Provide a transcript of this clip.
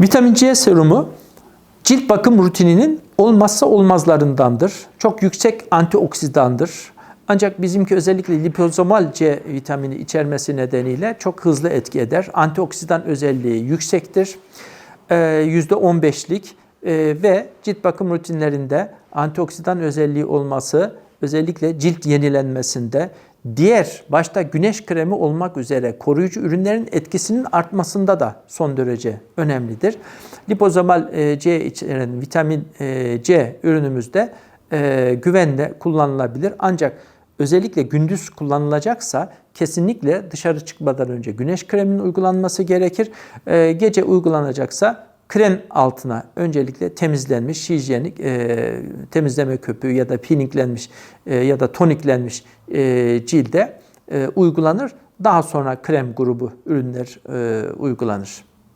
Vitamin C serumu cilt bakım rutininin olmazsa olmazlarındandır. Çok yüksek antioksidandır. Ancak bizimki özellikle lipozomal C vitamini içermesi nedeniyle çok hızlı etki eder. Antioksidan özelliği yüksektir. Ee, %15'lik ee, ve cilt bakım rutinlerinde antioksidan özelliği olması özellikle cilt yenilenmesinde diğer başta güneş kremi olmak üzere koruyucu ürünlerin etkisinin artmasında da son derece önemlidir. Lipozomal e, C içeren vitamin e, C ürünümüzde e, güvenle kullanılabilir. Ancak özellikle gündüz kullanılacaksa kesinlikle dışarı çıkmadan önce güneş kreminin uygulanması gerekir. Gece uygulanacaksa krem altına öncelikle temizlenmiş, hijyenik e, temizleme köpüğü ya da peelinglenmiş e, ya da toniklenmiş e, cilde e, uygulanır. Daha sonra krem grubu ürünler e, uygulanır.